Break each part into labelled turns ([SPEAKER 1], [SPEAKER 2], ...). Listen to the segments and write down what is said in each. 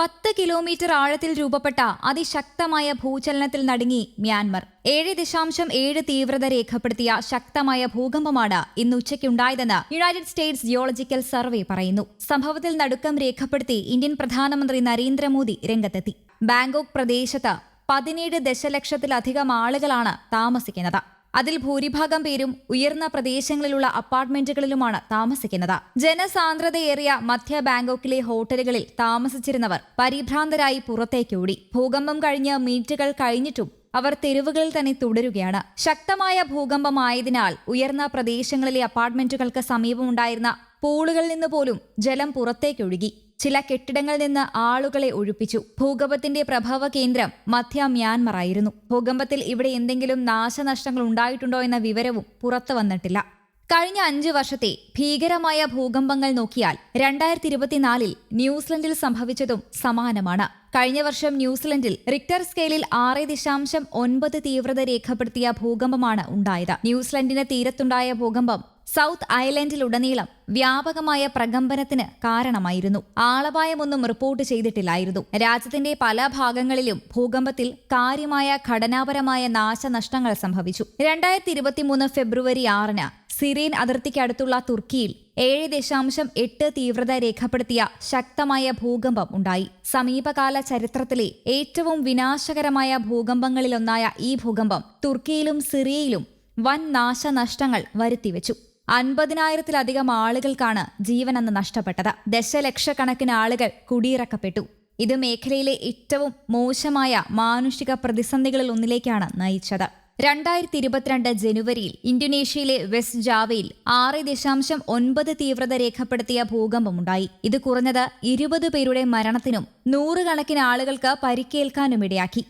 [SPEAKER 1] പത്ത് കിലോമീറ്റർ ആഴത്തിൽ രൂപപ്പെട്ട അതിശക്തമായ ഭൂചലനത്തിൽ നടുങ്ങി മ്യാൻമർ. ഏഴ് ദശാംശം ഏഴ് തീവ്രത രേഖപ്പെടുത്തിയ ശക്തമായ ഭൂകമ്പമാണ് ഇന്ന് ഉച്ചയ്ക്കുണ്ടായതെന്ന് യുണൈറ്റഡ് സ്റ്റേറ്റ്സ് ജിയോളജിക്കൽ സർവേ പറയുന്നു. സംഭവത്തിൽ നടുക്കം രേഖപ്പെടുത്തി ഇന്ത്യൻ പ്രധാനമന്ത്രി നരേന്ദ്രമോദി രംഗത്തെത്തി. ബാങ്കോക്ക് പ്രദേശത്ത് പതിനേഴ് ദശലക്ഷത്തിലധികം ആളുകളാണ് താമസിക്കുന്നത്. അതിൽ ഭൂരിഭാഗം പേരും ഉയർന്ന പ്രദേശങ്ങളിലുള്ള അപ്പാർട്ട്മെന്റുകളിലുമാണ് താമസിക്കുന്നത്. ജനസാന്ദ്രതയേറിയ മധ്യ ബാങ്കോക്കിലെ ഹോട്ടലുകളിൽ താമസിച്ചിരുന്നവർ പരിഭ്രാന്തരായി പുറത്തേക്കോടി ഭൂകമ്പം കഴിഞ്ഞ് മീറ്റുകൾ കഴിഞ്ഞിട്ടും അവർ തെരുവുകളിൽ തന്നെ തുടരുകയാണ്. ശക്തമായ ഭൂകമ്പമായതിനാൽ ഉയർന്ന പ്രദേശങ്ങളിലെ അപ്പാർട്ട്മെന്റുകൾക്ക് സമീപമുണ്ടായിരുന്ന പൂളുകളിൽ നിന്ന് പോലും ജലം പുറത്തേക്കൊഴുകി ചില കെട്ടിടങ്ങളിൽ നിന്ന് ആളുകളെ ഒഴിപ്പിച്ചു. ഭൂകമ്പത്തിന്റെ പ്രഭവ കേന്ദ്രം മധ്യ മ്യാൻമറായിരുന്നു. ഭൂകമ്പത്തിൽ ഇവിടെ എന്തെങ്കിലും നാശനഷ്ടങ്ങൾ ഉണ്ടായിട്ടുണ്ടോ എന്ന വിവരവും പുറത്തു വന്നിട്ടില്ല. കഴിഞ്ഞ അഞ്ച് വർഷത്തെ ഭീകരമായ ഭൂകമ്പങ്ങൾ നോക്കിയാൽ രണ്ടായിരത്തി ഇരുപത്തിനാലിൽ ന്യൂസിലൻഡിൽ സംഭവിച്ചതും സമാനമാണ്. കഴിഞ്ഞ വർഷം ന്യൂസിലൻഡിൽ റിക്ടർ സ്കെയിലിൽ ആറ് ദശാംശം ഒൻപത് തീവ്രത രേഖപ്പെടുത്തിയ ഭൂകമ്പമാണ് ഉണ്ടായത്. ന്യൂസിലൻഡിന് തീരത്തുണ്ടായ ഭൂകമ്പം സൗത്ത് ഐലൻഡിലുടനീളം വ്യാപകമായ പ്രകമ്പനത്തിന് കാരണമായിരുന്നു. ആളപായമൊന്നും റിപ്പോർട്ട് ചെയ്തിട്ടില്ലായിരുന്നു. രാജ്യത്തിന്റെ പല ഭാഗങ്ങളിലും ഭൂകമ്പത്തിൽ കാര്യമായ ഘടനാപരമായ നാശനഷ്ടങ്ങൾ സംഭവിച്ചു. രണ്ടായിരത്തി ഇരുപത്തിമൂന്ന് ഫെബ്രുവരി ആറിന് സിറിയൻ അതിർത്തിക്കടുത്തുള്ള തുർക്കിയിൽ ഏഴ് ദശാംശം എട്ട് തീവ്രത രേഖപ്പെടുത്തിയ ശക്തമായ ഭൂകമ്പം ഉണ്ടായി. സമീപകാല ചരിത്രത്തിലെ ഏറ്റവും വിനാശകരമായ ഭൂകമ്പങ്ങളിലൊന്നായ ഈ ഭൂകമ്പം തുർക്കിയിലും സിറിയയിലും വൻ നാശനഷ്ടങ്ങൾ വരുത്തിവെച്ചു. അൻപതിനായിരത്തിലധികം ആളുകൾക്കാണ് ജീവൻ ജീവനെന്ന് നഷ്ടപ്പെട്ടത്. ദശലക്ഷക്കണക്കിന് ആളുകൾ കുടിയിറക്കപ്പെട്ടു. ഇത് മേഖലയിലെ ഏറ്റവും മോശമായ മാനുഷിക പ്രതിസന്ധികളിൽ ഒന്നിലേക്കാണ് നയിച്ചത്. രണ്ടായിരത്തി ഇരുപത്തിരണ്ട് ജനുവരിയിൽ ഇന്തോനേഷ്യയിലെ വെസ്റ്റ് ജാവയിൽ ആറ് ദശാംശം ഒൻപത് തീവ്രത രേഖപ്പെടുത്തിയ ഭൂകമ്പമുണ്ടായി ഇത് കുറഞ്ഞത് ഇരുപത് പേരുടെ മരണത്തിനും നൂറുകണക്കിന് ആളുകൾക്ക് പരിക്കേൽക്കാനും ഇടയാക്കി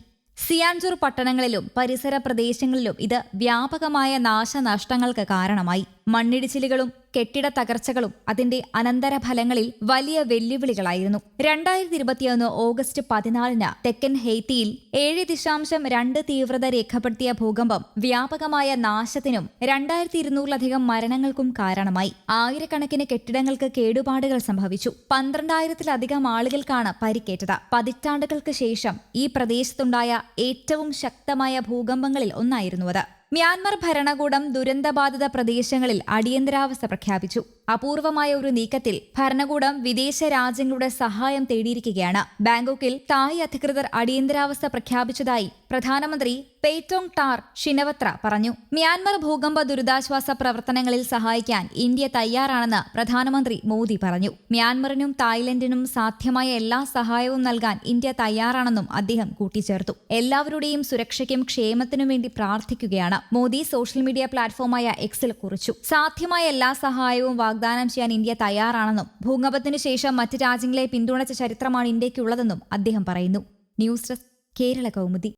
[SPEAKER 1] സിയാൻജൂർ പട്ടണങ്ങളിലും പരിസര പ്രദേശങ്ങളിലും ഇത് വ്യാപകമായ നാശനഷ്ടങ്ങൾക്ക് കാരണമായി. മണ്ണിടിച്ചിലുകളും കെട്ടിട തകർച്ചകളും അതിന്റെ അനന്തരഫലങ്ങളിൽ വലിയ വെല്ലുവിളികളായിരുന്നു. രണ്ടായിരത്തി ഇരുപത്തിയൊന്ന് ഓഗസ്റ്റ് പതിനാലിന് തെക്കൻ ഹെയ്ത്തിയിൽ ഏഴ് ദശാംശം രണ്ട് തീവ്രത രേഖപ്പെടുത്തിയ ഭൂകമ്പം വ്യാപകമായ നാശത്തിനും രണ്ടായിരത്തി ഇരുന്നൂറിലധികം മരണങ്ങൾക്കും കാരണമായി. ആയിരക്കണക്കിന് കെട്ടിടങ്ങൾക്ക് കേടുപാടുകൾ സംഭവിച്ചു. പന്ത്രണ്ടായിരത്തിലധികം ആളുകൾക്കാണ് പരിക്കേറ്റത്. പതിറ്റാണ്ടുകൾക്ക് ശേഷം ഈ പ്രദേശത്തുണ്ടായ ഏറ്റവും ശക്തമായ ഭൂകമ്പങ്ങളിൽ ഒന്നായിരുന്നു അത്. മ്യാൻമർ ഭരണകൂടം ദുരന്തബാധിത പ്രദേശങ്ങളിൽ അടിയന്തരാവസ്ഥ പ്രഖ്യാപിച്ചു. അപൂർവമായ ഒരു നീക്കത്തിൽ ഭരണകൂടം വിദേശ രാജ്യങ്ങളുടെ സഹായം തേടിയിരിക്കുകയാണ്. ബാങ്കോക്കിൽ തായ് അധികൃതർ അടിയന്തരാവസ്ഥ പ്രഖ്യാപിച്ചതായി പ്രധാനമന്ത്രി പെയ്റ്റോങ് ടാർ ഷിനവത്ര പറഞ്ഞു. മ്യാൻമർ ഭൂകമ്പ ദുരിതാശ്വാസ പ്രവർത്തനങ്ങളിൽ സഹായിക്കാൻ ഇന്ത്യ തയ്യാറാണെന്ന് പ്രധാനമന്ത്രി മോദി പറഞ്ഞു. മ്യാൻമറിനും തായ്ലൻഡിനും സാധ്യമായ എല്ലാ സഹായവും നൽകാൻ ഇന്ത്യ തയ്യാറാണെന്നും അദ്ദേഹം കൂട്ടിച്ചേർത്തു. എല്ലാവരുടെയും സുരക്ഷയ്ക്കും ക്ഷേമത്തിനും വേണ്ടി പ്രാർത്ഥിക്കുകയാണ്. മോദി സോഷ്യൽ മീഡിയ പ്ലാറ്റ്ഫോമായ എക്സിൽ കുറിച്ചു. സാധ്യമായ എല്ലാ സഹായവും വാഗ്ദാനം ചെയ്യാൻ ഇന്ത്യ തയ്യാറാണെന്നും ഭൂകമ്പത്തിനു ശേഷം മറ്റ് രാജ്യങ്ങളെ പിന്തുണച്ച ചരിത്രമാണ് ഇന്ത്യയ്ക്കുള്ളതെന്നും അദ്ദേഹം പറയുന്നു. News desk Kerala Kaumudi.